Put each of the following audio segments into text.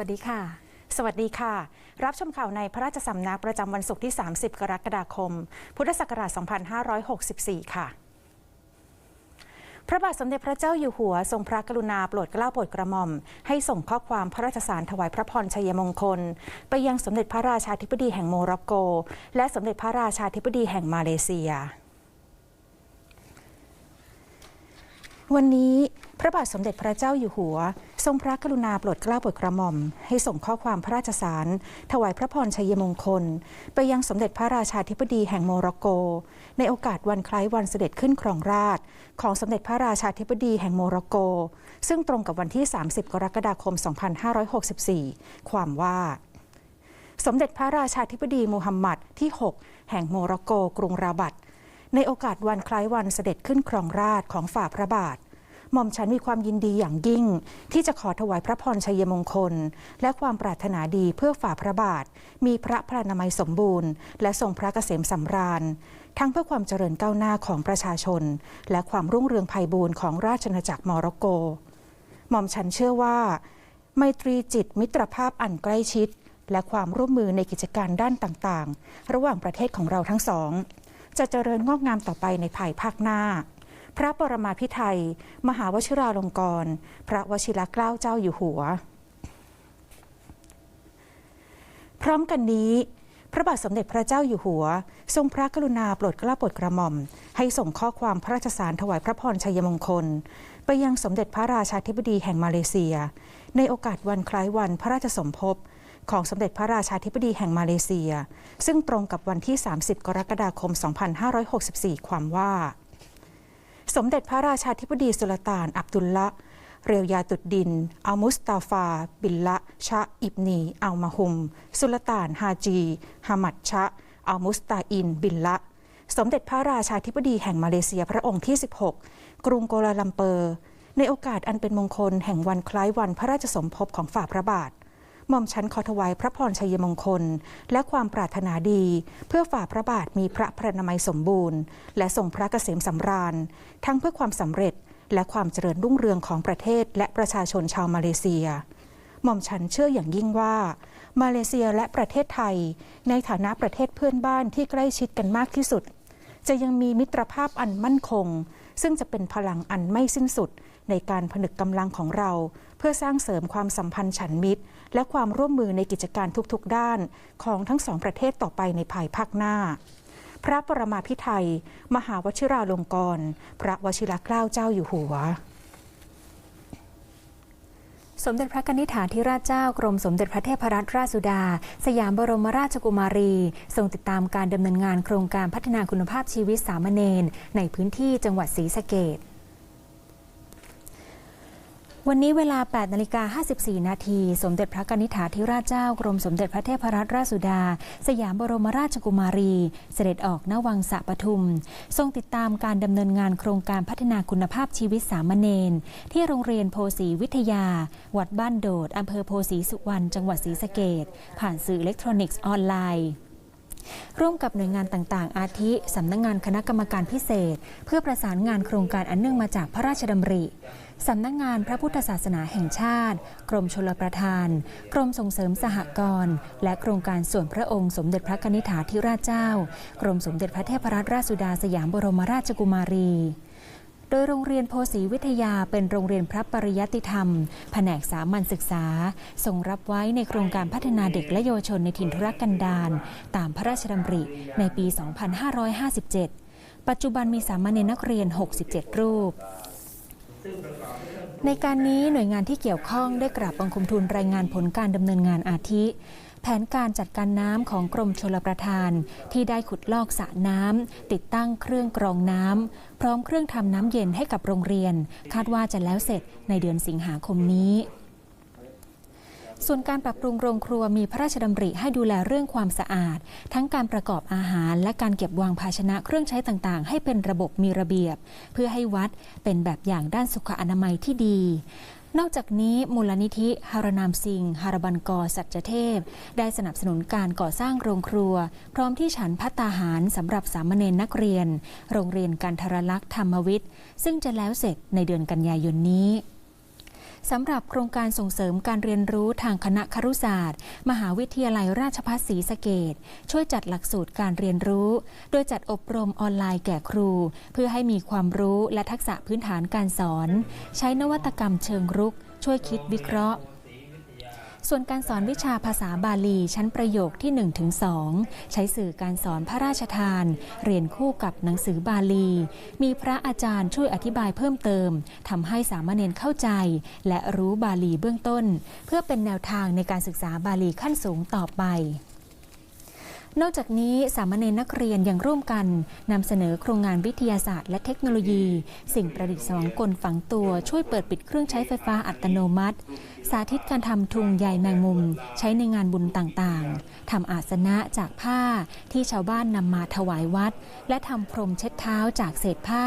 สวัสดีค่ะ สวัสดีค่ะ รับชมข่าวในพระราชสำนักประจำวันศุกร์ที่ 30 กรกฎาคม พุทธศักราช 2564 ค่ะพระบาทสมเด็จพระเจ้าอยู่หัวทรงพระกรุณาโปรดเกล้าโปรดกระหม่อม ให้ส่งข้อความพระราชสารถวายพระพรชัยมงคล ไปยังสมเด็จพระราชาธิบดีแห่งโมร็อกโก และสมเด็จพระราชาธิบดีแห่งมาเลเซีย วันนี้พระบาทสมเด็จพระเจ้าอยู่หัว ทรงพระกรุณาโปรดเกล้าโปรดกระหม่อม ให้ส่งข้อความพระราชสาร ถวายพระพรชัยมงคล ไปยังสมเด็จพระราชาธิบดีแห่งโมร็อกโก ในโอกาสวันคล้ายวันเสด็จขึ้นครองราช ของสมเด็จพระราชาธิบดีแห่งโมร็อกโก ซึ่งตรงกับวันที่ 30 กรกฎาคม 2564 ความว่า สมเด็จพระราชาธิบดีมูฮัมหมัดที่ 6 แห่งโมร็อกโก กรุงราบัต ในโอกาสวันคล้ายวันเสด็จขึ้นครองราชของฝ่าพระบาทหม่อมฉันมีความยินดีอย่างยิ่ง ที่จะขอถวายพระพรชัยมงคล และความปรารถนาดีเพื่อฝ่าพระบาท มีพระพระนามัยสมบูรณ์ และทรงพระเกษมสำราญ ทั้งเพื่อความเจริญก้าวหน้าของประชาชน และความรุ่งเรืองไพบูรณ์ของราชอาณาจักรโมร็อกโก หม่อมฉันเชื่อว่า ไมตรีจิตมิตรภาพอันใกล้ชิด และความร่วมมือในกิจการด้านต่างๆ ระหว่างประเทศของเราทั้งสอง จะเจริญงอกงามต่อไปในภายภาคหน้า พระปรมาภิไธยมหาวชิราลงกรณ์พระวชิรเกล้าเจ้าอยู่หัว พร้อมกันนี้พระบาทสมเด็จพระเจ้าอยู่หัว ทรงพระกรุณาโปรดเกล้าโปรดกระหม่อม ให้ส่งข้อความพระราชสารถวายพระพรชัยมงคล ไปยังสมเด็จพระราชาธิบดีแห่งมาเลเซีย ในโอกาสวันคล้ายวันพระราชสมภพ ของสมเด็จพระราชาธิบดีแห่งมาเลเซีย ซึ่งตรงกับวันที่ 30 กรกฎาคม 2564 ความว่า สมเด็จพระราชาธิบดีสุลต่าน อับดุลละเรียวยาตุดดิน อัลมุสตาฟา บิลละ ชะ อิบนี อัลมาฮุม สุลต่าน ฮาจีฮามัดชะ อัลมุสตาอิน บิลละ สมเด็จพระราชาธิบดีแห่งมาเลเซียพระองค์ที่ 16 กรุงโกลาลัมเปอร์ ในโอกาสอันเป็นมงคลแห่งวันคล้ายวันพระราชสมภพของฝ่าพระบาท ม่อมฉันขอถวายพระพรชัยมงคล และความปรารถนาดี เพื่อฝ่าพระบาทมีพระพรนามัยสมบูรณ์ และทรงพระเกษมสำราญ ทั้งเพื่อความสำเร็จและความเจริญรุ่งเรืองของประเทศและประชาชนชาวมาเลเซียหม่อมฉันเชื่ออย่างยิ่งว่า มาเลเซียและประเทศไทย ในฐานะประเทศเพื่อนบ้านที่ใกล้ชิดกันมากที่สุด จะยังมีมิตรภาพอันมั่นคง ซึ่งจะเป็นพลังอันไม่สิ้นสุดในการผนึกกำลังของเรา เพื่อสร้างเสริมความสัมพันธ์ฉันมิตร และความร่วมมือในกิจการทุกๆด้านของทั้งสองประเทศต่อไปในภายภาคหน้า พระปรมาภิไธยมหาวชิราลงกรณ์พระวชิรเกล้าเจ้าอยู่หัวสมเด็จพระกนิษฐาธิราชเจ้ากรมสมเด็จพระเทพรัตนราชสุดา สยามบรมราชกุมารี ทรงติดตามการดำเนินงานโครงการพัฒนาคุณภาพชีวิตสามเณรในพื้นที่จังหวัดศรีสะเกษ วันนี้เวลา 8 นาฬิกา 54 นาที สมเด็จพระกนิษฐาธิราชเจ้ากรมสมเด็จพระเทพรัตนราชสุดา สยามบรมราชกุมารี เสด็จออกณวังสะปทุม ทรงติดตามการดำเนินงานโครงการพัฒนาคุณภาพชีวิตสามเณรที่โรงเรียนโพสีวิทยา วัดบ้านโดดอำเภอโพสีสุวรรณจังหวัดศรีสะเกษผ่านสื่ออิเล็กทรอนิกส์ออนไลน์ร่วมกับหน่วยงานต่างๆ อาทิ สำนักงงานคณะกรรมการพิเศษ เพื่อประสานงานโครงการอันเนื่องมาจากพระราชดำริ สำนักงงานพระพุทธศาสนาแห่งชาติ กรมชลประทาน กรมส่งเสริมสหกรณ์ และโครงการส่วนพระองค์สมเด็จพระกนิษฐาธิราชเจ้า กรมสมเด็จพระเทพรัตนราชสุดาสยามบรมราชกุมารี โดยโรงเรียนโพสีวิทยาเป็นโรงเรียนพระปริยัติธรรม แผนกสามัญศึกษาทรงรับไว้ในโครงการพัฒนาเด็กและเยาวชนในถิ่นทุรกันดารตามพระราชดำริในปี 2557 ปัจจุบันมีสามเณรนักเรียน 67 รูป ในการนี้หน่วยงานที่เกี่ยวข้องได้กราบบังคมทูลรายงานผลการดำเนินงานอาทิ แผนการจัดการน้ำของกรมชลประทาน ที่ได้ขุดลอกสระน้ำติดตั้งเครื่องกรองน้ำพร้อมเครื่องทำน้ำเย็นให้กับโรงเรียน คาดว่าจะแล้วเสร็จในเดือนสิงหาคมนี้ ส่วนการปรับปรุงโรงครัวมีพระราชดำริให้ดูแลเรื่องความสะอาด ทั้งการประกอบอาหารและการเก็บวางภาชนะเครื่องใช้ต่างๆ ให้เป็นระบบมีระเบียบ เพื่อให้วัดเป็นแบบอย่างด้านสุขอนามัยที่ดีนอกจากนี้มูลนิธิฮารนามซิงฮารบันกอสัจเทพ ได้สนับสนุนการก่อสร้างโรงครัว พร้อมที่ฉันพัตตาหารสำหรับสามเณรนักเรียน โรงเรียนกันทรลักษ์ธรรมวิทย์ ซึ่งจะแล้วเสร็จในเดือนกันยายนนี้ สำหรับโครงการส่งเสริมการเรียนรู้ทางคณะครุศาสตร์ มหาวิทยาลัยราชภัฏศรีสะเกดช่วยจัดหลักสูตรการเรียนรู้ โดยจัดอบรมออนไลน์แก่ครู เพื่อให้มีความรู้และทักษะพื้นฐานการสอน ใช้นวัตกรรมเชิงรุก ช่วยคิดวิเคราะห์ ส่วนการสอนวิชาภาษาบาลีชั้นประโยคที่1-2ใช้สื่อการสอนพระราชทาน เรียนคู่กับหนังสือบาลี มีพระอาจารย์ช่วยอธิบายเพิ่มเติมทำให้สามเณรเข้าใจ และรู้บาลีเบื้องต้น เพื่อเป็นแนวทางในการศึกษาบาลีขั้นสูงต่อไป นอกจากนี้สามเณรนักเรียนยังร่วมกันนำเสนอโครงงานวิทยาศาสตร์และเทคโนโลยี สิ่งประดิษฐ์สองกลฝังตัวช่วยเปิดปิดเครื่องใช้ไฟฟ้าอัตโนมัติ สาธิตการทำทุงใยแมงมุม ใช้ในงานบุญต่างๆทำอาสนะจากผ้าที่ชาวบ้านนำมาถวายวัด และทำพรมเช็ดเท้าจากเศษผ้า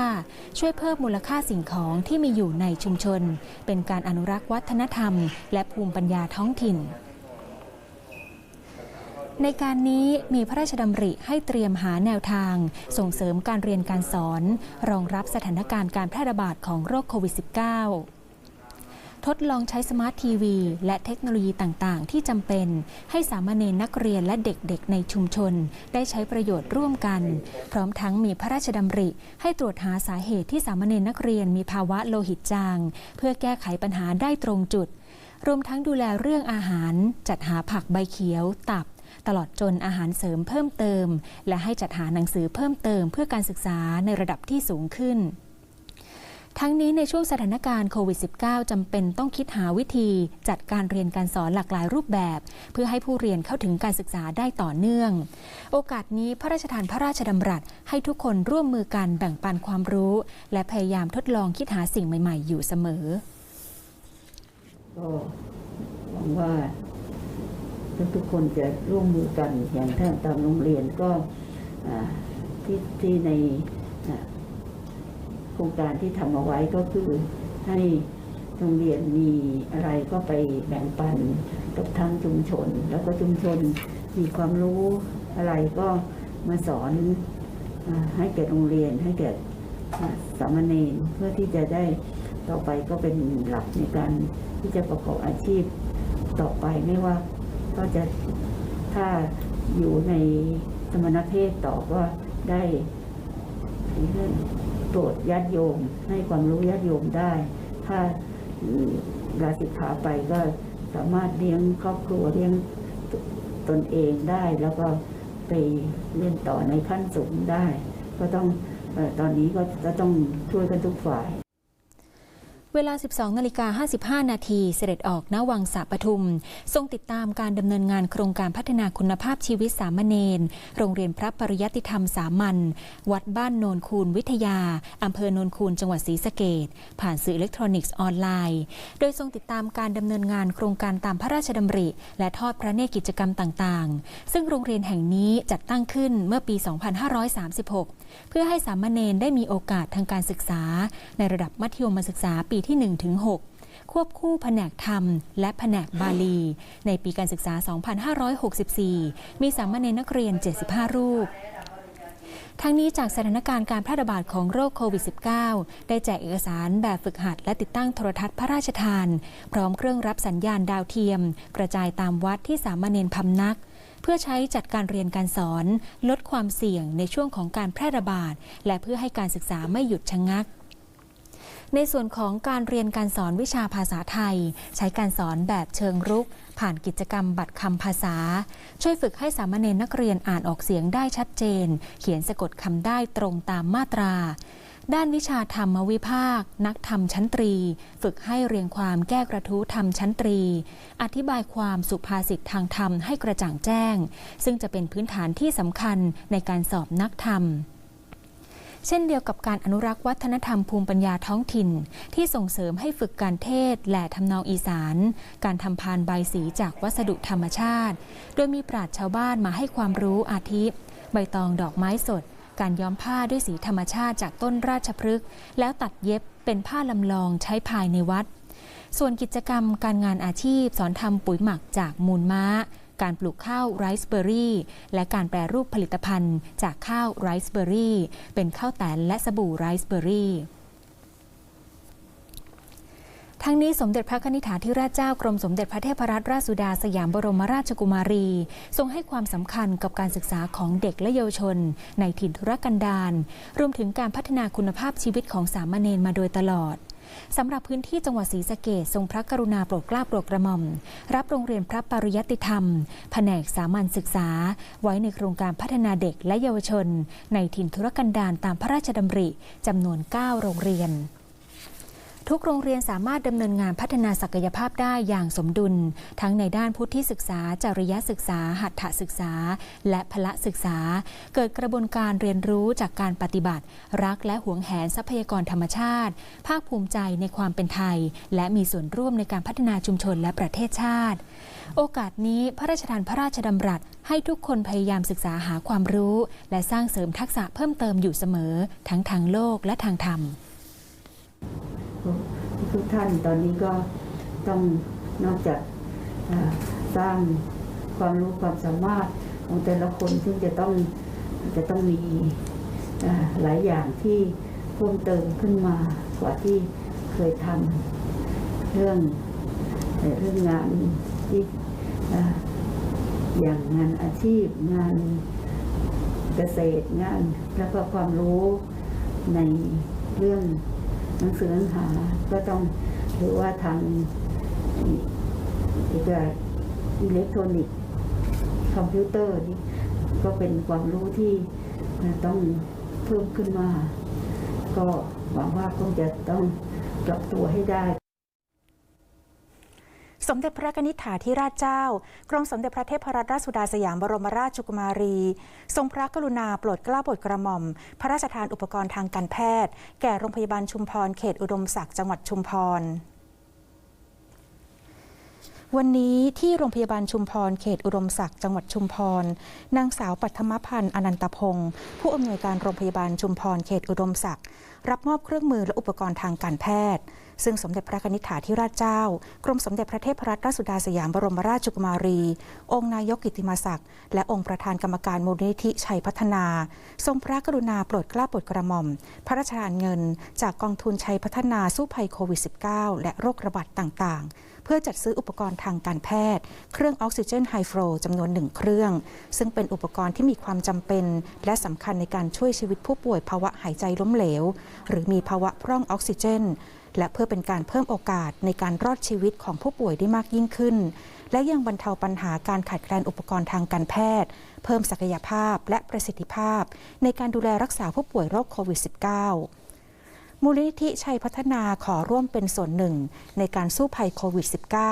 ช่วยเพิ่มมูลค่าสิ่งของที่มีอยู่ในชุมชน เป็นการอนุรักษ์วัฒนธรรม และภูมิปัญญาท้องถิ่น ในการนี้มีพระราชดำริให้เตรียมหาแนวทาง ส่งเสริมการเรียนการสอน รองรับสถานการณ์การแพร่ระบาดของโรคโควิด -19 ทดลองใช้สมาร์ททีวี และเทคโนโลยีต่าง ๆ ที่จำเป็น ให้สามเณรนักเรียนและเด็กๆ ในชุมชน ได้ใช้ประโยชน์ร่วมกัน พร้อมทั้งมีพระราชดำริ ให้ตรวจหาสาเหตุที่สามเณรนักเรียนมีภาวะโลหิตจาง เพื่อแก้ไขปัญหาได้ตรงจุด รวมทั้งดูแลเรื่องอาหาร จัดหาผักใบเขียว ตับ ตลอดจนอาหารเสริมเพิ่มเติม และให้จัดหาหนังสือเพิ่มเติมเพื่อการศึกษาในระดับที่สูงขึ้นทั้งนี้ในช่วงสถานการณ์โควิด -19 จำเป็นต้องคิดหาวิธีจัดการเรียนการสอนหลากหลายรูปแบบ เพื่อให้ผู้เรียนเข้าถึงการศึกษาได้ต่อเนื่อง โอกาสนี้พระราชทานพระราชดำรัส ให้ทุกคนร่วมมือกันแบ่งปันความรู้ และพยายามทดลองคิดหาสิ่งใหม่ ๆ อยู่เสมอก็หวังว่า ทุกคนจะร่วมมือกันอย่างถ้าตามโรงเรียนก็ที่ที่ในโครงการที่ทำเอาไว้ก็คือให้โรงเรียนมีอะไรก็ไปแบ่งปันกับทางชุมชน แล้วก็ชุมชนมีความรู้อะไรก็มาสอนอให้แก่โรงเรียนให้แก่อ่าสามเณรเพื่อที่จะได้ต่อไปก็เป็นหลักในการที่จะประกอบอาชีพต่อไปไม่ว่า ก็จะถ้าอยู่ในสมณเพศต่อก็ได้โปรดญาติโยม ให้ความรู้ญาติโยมได้ ถ้าลาสิกขาไปก็สามารถเลี้ยงครอบครัวเลี้ยงตนเองได้ แล้วก็ไปเรียนต่อในขั้นสูงได้ ก็ต้องตอนนี้ก็จะต้องช่วยกันทุกฝ่าย เวลา 12นาฬิกา55 นาทีเสด็จออกณวังสะปทุม ทรงติดตามการดำเนินงานโครงการพัฒนาคุณภาพชีวิตสามเณรโรงเรียนพระปริยัติธรรมสามัญวัดบ้านโนนคูนวิทยาอำเภอโนนคูนจังหวัดศรีสะเกดผ่านสื่ออิเล็กทรอนิกส์ออนไลน์ โดยทรงติดตามการดำเนินงานโครงการตามพระราชดำริ และทอดพระเนตรกิจกรรมต่างๆ ซึ่งโรงเรียนแห่งนี้จัดตั้งขึ้นเมื่อปี 2536 เพื่อให้สามเณรได้มีโอกาสทางการศึกษา ในระดับมัธยมศึกษาปีที่1ถึง6ควบคู่แผนกธรรม และแผนกบาลี ในปีการศึกษา 2564 มีสามเณรนักเรียน 75 รูปทั้งนี้จากสถานการณ์การแพร่ระบาดของโรคโควิด -19 ได้แจกเอกสารแบบฝึกหัดและติดตั้งโทรทัศน์พระราชทาน พร้อมเครื่องรับสัญญาณดาวเทียม กระจายตามวัดที่สามเณรพำนัก เพื่อใช้จัดการเรียนการสอน ลดความเสี่ยงในช่วงของการแพร่ระบาด และเพื่อให้การศึกษาไม่หยุดชะงัก ในส่วนของการเรียนการสอนวิชาภาษาไทย ใช้การสอนแบบเชิงรุก ผ่านกิจกรรมบัตรคำภาษา ช่วยฝึกให้สามเณรนักเรียนอ่านออกเสียงได้ชัดเจน เขียนสะกดคำได้ตรงตามมาตรา ด้านวิชาธรรมวิภาค นักธรรมชั้นตรี ฝึกให้เรียงความแก้กระทู้ธรรมชั้นตรี อธิบายความสุภาษิตทางธรรมให้กระจ่างแจ้ง ซึ่งจะเป็นพื้นฐานที่สำคัญในการสอบนักธรรม เช่นเดียวกับการอนุรักษ์วัฒนธรรมภูมิปัญญาท้องถิ่น ที่ส่งเสริมให้ฝึกการเทศและทำนองอีสาน การทำพานใบสีจากวัสดุธรรมชาติ โดยมีปราชญ์ชาวบ้านมาให้ความรู้อาทิ ใบตองดอกไม้สด การย้อมผ้าด้วยสีธรรมชาติจากต้นราชพฤกษ์แล้วตัดเย็บเป็นผ้าลำลองใช้ภายในวัดส่วนกิจกรรมการงานอาชีพ สอนทำปุ๋ยหมักจากมูลม้า การปลูกข้าวไรซ์เบอร์รี่ และการแปรรูปผลิตภัณฑ์จากข้าวไรซ์เบอร์รี่ เป็นข้าวแตนและสบู่ไรซ์เบอร์รี่ทั้งนี้สมเด็จพระนิธิถาธิราชเจ้ากรมสมเด็จพระเทพรัตนราชสุดาสยามบรมราชกุมารี ทรงให้ความสำคัญกับการศึกษาของเด็กและเยาวชน ในถิ่นธุรกันดารรวมถึงการพัฒนาคุณภาพชีวิตของสามเณรมาโดยตลอด สำหรับพื้นที่จังหวัดศรีสะเกดทรงพระกรุณาโปรดเกล้าโปรดกระหม่อม รับโรงเรียนพระปริยัติธรรม แผนกสามัญศึกษา ไว้ในโครงการพัฒนาเด็กและเยาวชน ในถิ่นธุรกันดารตามพระราชดำริจำนวน 9 โรงเรียน ทุกโรงเรียนสามารถดำเนินงานพัฒนาศักยภาพได้อย่างสมดุล ทั้งในด้านพุทธิศึกษา จริยศึกษา หัตถศึกษา และพละศึกษา เกิดกระบวนการเรียนรู้จากการปฏิบัติ รักและหวงแหนทรัพยากรธรรมชาติ ภาคภูมิใจในความเป็นไทย และมีส่วนร่วมในการพัฒนาชุมชนและประเทศชาติ โอกาสนี้พระราชทานพระราชดำรัสให้ทุกคนพยายามศึกษาหาความรู้ และสร้างเสริมทักษะเพิ่มเติมอยู่เสมอ ทั้งทางโลกและทางธรรม ทุกท่านตอนนี้ก็ต้องนอกจากสร้างความรู้ความสามารถของแต่ละคนซึ่งจะต้องจะต้องมีหลายอย่างที่เพิ่มเติมขึ้นมากว่าที่เคยทำเรื่องเรื่องงานที่ออย่างงานอาชีพงานเกษตร งาน แล้วก็ความรู้ในเรื่อง หนังสือหนังหาก็ต้องหรือว่าทางอีกอิเล็กทรอนิกส์คอมพิวเตอร์นี่ก็เป็นความรู้ที่ต้องเพิ่มขึ้นมา ก็หวังว่าคงจะต้องปรับตัวให้ได้ สมเด็จพระนิธิถาธิราชเจ้ากรมสมเด็จพระเทพรัตนราชสุดาสยามบรมราชกุมารี ทรงพระกรุณาโปรดเกล้าโปรดกระหม่อม พระราชทานอุปกรณ์ทางการแพทย์ แก่โรงพยาบาลชุมพรเขตอุดมศักดิ์จังหวัดชุมพร วันนี้ที่โรงพยาบาลชุมพร เขตอุดมศักดิ์จังหวัดชุมพร นางสาวปัทมพันธ์อนันตพงศ์ผู้อำนวยการโรงพยาบาลชุมพร เขตอุดมศักดิ์รับมอบเครื่องมือและอุปกรณ์ทางการแพทย์ ซึ่งสมเด็จพระนิธิถาธิราชเจ้า กรมสมเด็จพระเทพรัตนราชสุดาสยามบรมราชกุมารี องค์นายกกิตติมศักดิ์และองค์ประธานกรรมการมูลนิธิชัยพัฒนา ทรงพระกรุณาโปรดเกล้าโปรดกระหม่อม พระราชทานเงิน จากกองทุนชัยพัฒนาสู้ภัยโควิด -19 และโรคระบาดต่างๆ เพื่อจัดซื้ออุปกรณ์ทางการแพทย์ เครื่องออกซิเจนไฮฟลูจำนวนหนึ่งเครื่อง ซึ่งเป็นอุปกรณ์ที่มีความจำเป็น และสำคัญในการช่วยชีวิตผู้ป่วยภาวะหายใจล้มเหลว หรือมีภาวะพร่องออกซิเจน และเพื่อเป็นการเพิ่มโอกาสในการรอดชีวิตของผู้ป่วยได้มากยิ่งขึ้น และยังบรรเทาปัญหาการขาดแคลนอุปกรณ์ทางการแพทย์ เพิ่มศักยภาพและประสิทธิภาพ ในการดูแลรักษาผู้ป่วยโรคโควิด -19 มูลนิธิชัยพัฒนาขอร่วมเป็นส่วนหนึ่ง ในการสู้ภัยโควิด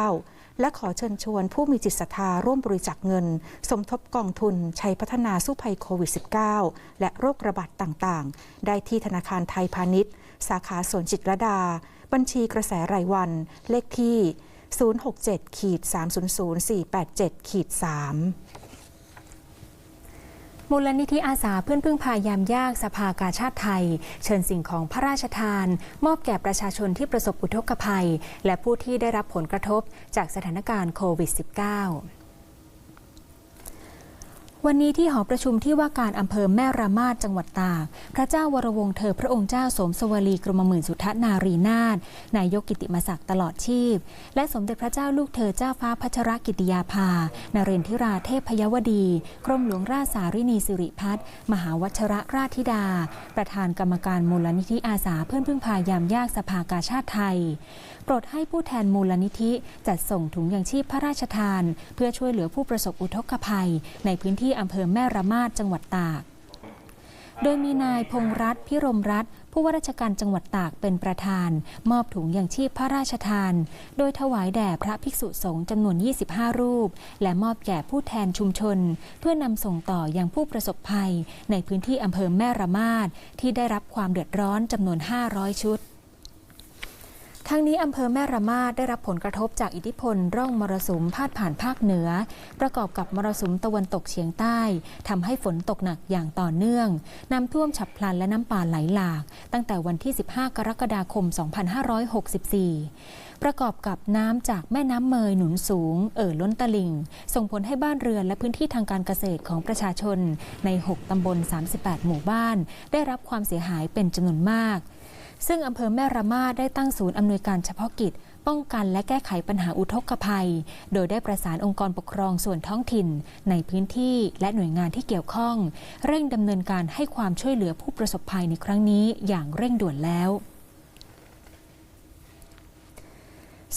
-19 และขอเชิญชวนผู้มีจิตศรัทธาร่วมบริจาคเงิน สมทบกองทุนชัยพัฒนาสู้ภัยโควิด -19 และโรคระบาดต่างๆ ได้ที่ธนาคารไทยพาณิชย์ สาขาสวนจิตรดา บัญชีกระแสรายวัน เลขที่ 067ขีด300 487ขีด3 มูลนิธิอาสาเพื่อนพึ่งพายามยากสภากาชาติไทย เชิญสิ่งของพระราชทาน มอบแก่ประชาชนที่ประสบอุทกภัย และผู้ที่ได้รับผลกระทบจากสถานการณ์โควิด -19 วันนี้ที่หอประชุมที่ว่าการอำเภอแม่ระมาดจังหวัดตาก พระเจ้าวรวงเธอพระองค์เจ้าสมสวลีกรมหมื่นสุทธนารีนาถนายกกิติมศักดิ์ตลอดชีพ และสมเด็จพระเจ้าลูกเธอเจ้าฟ้าพัชรกิติยาภานเรนทิราเทพพยวดี กรมหลวงราชสารินีสิริพัฒน์มหาวัชรราชธิดา ประธานกรรมการมูลนิธิอาสาเพื่อนพึ่งพายามยากสภากาชาติไทยโปรดให้ผู้แทนมูลนิธิจัดส่งถุงยังชีพพระราชทาน เพื่อช่วยเหลือผู้ประสบอุทกภัยในพื้นที่อำเภอแม่ระมาดจังหวัดตาก โดยมีนายพงษ์รัตพิรมรัตผู้ว่าราชการจังหวัดตากเป็นประธาน มอบถุงยังชีพพระราชทาน โดยถวายแด่พระภิกษุสงฆ์จำนวน 25 รูป และมอบแก่ผู้แทนชุมชน เพื่อนำส่งต่ออยังผู้ประสบภัย ในพื้นที่อำเภอแม่ระมาดที่ได้รับความเดือดร้อนจำนวน 500 ชุด ทั้งนี้อำเภอแม่ระมาดได้รับผลกระทบจากอิทธิพลร่องมรสุมพาดผ่านภาคเหนือ ประกอบกับมรสุมตะวันตกเฉียงใต้ทำให้ฝนตกหนักอย่างต่อเนื่อง น้ำท่วมฉับพลันและน้ำป่าไหลหลาก ตั้งแต่วันที่ 15 กรกฎาคม 2564 ประกอบกับน้ำจากแม่น้ำเมยหนุนสูง เอ่อล้นตลิ่ง ส่งผลให้บ้านเรือนและพื้นที่ทางการเกษตรของประชาชน ใน 6 ตำบล 38 หมู่บ้าน ได้รับความเสียหายเป็นจำนวนมาก ซึ่งอำเภอแม่ระมาดได้ตั้งศูนย์อำนวยการเฉพาะกิจ ป้องกันและแก้ไขปัญหาอุทกภัย โดยได้ประสานองค์กรปกครองส่วนท้องถิ่น ในพื้นที่และหน่วยงานที่เกี่ยวข้อง เร่งดำเนินการให้ความช่วยเหลือผู้ประสบภัยในครั้งนี้อย่างเร่งด่วนแล้ว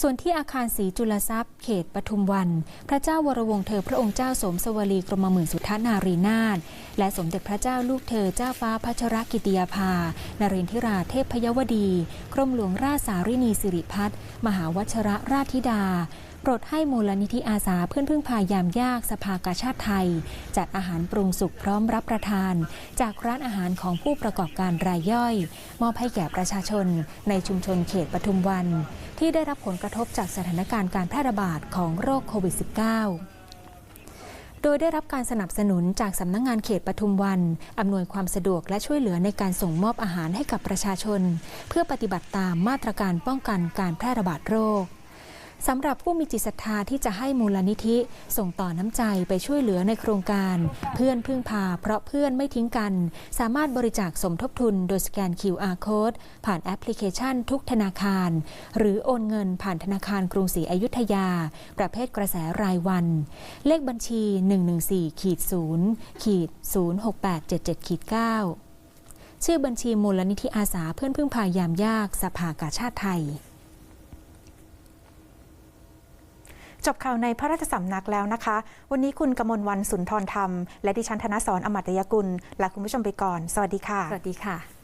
ส่วนที่อาคารศรีจุลทรัพย์ เขตปทุมวัน พระเจ้าวรวงเธอพระองค์เจ้าสมสวลีกรมหมื่นสุทธานารีนาถและสมเด็จพระเจ้าลูกเธอเจ้าฟ้าพัชรกิติยาภานเรนทิราเทพพยวดี กรมหลวงราชสารินีสิริพัฒน์มหาวชระราชธิดา ปรดให้มูลนิธิอาสาเพื่อนพึ่งพายามยากสภากาชาติไทย จัดอาหารปรุงสุกพร้อมรับประทาน จากร้านอาหารของผู้ประกอบการรายย่อย มอบให้แก่ประชาชนในชุมชนเขตปทุมวัน ที่ได้รับผลกระทบจากสถานการณ์การแพร่ระบาดของโรคโควิด -19 โดยได้รับการสนับสนุนจากสำนักงงานเขตปทุมวัน อำนวยความสะดวกและช่วยเหลือในการส่งมอบอาหารให้กับประชาชน เพื่อปฏิบัติตามมาตรการป้องกันการแพร่ระบาดโรค สำหรับผู้มีจิตศรัทธาที่จะให้มูลนิธิ ส่งต่อน้ำใจไปช่วยเหลือในโครงการ เพื่อนพึ่งพาเพราะเพื่อนไม่ทิ้งกัน สามารถบริจาคสมทบทุนโดยสแกน QR Code ผ่านแอปพลิเคชันทุกธนาคาร หรือโอนเงินผ่านธนาคารกรุงศรีอยุธยา ประเภทกระแสรายวัน เลขบัญชี 114ขีด0ขีด06877ขีด9ชื่อบัญชีมูลนิธิอาสาเพื่อนพึ่งพายามยากสภากาชาติไทย จบข่าวในพระราชสำนักแล้วนะคะ วันนี้คุณกมลวันสุนทรธรรม และดิฉันธนสรอมตยกุลลาคุณผู้ชมไปก่อน สวัสดีค่ะ สวัสดีค่ะ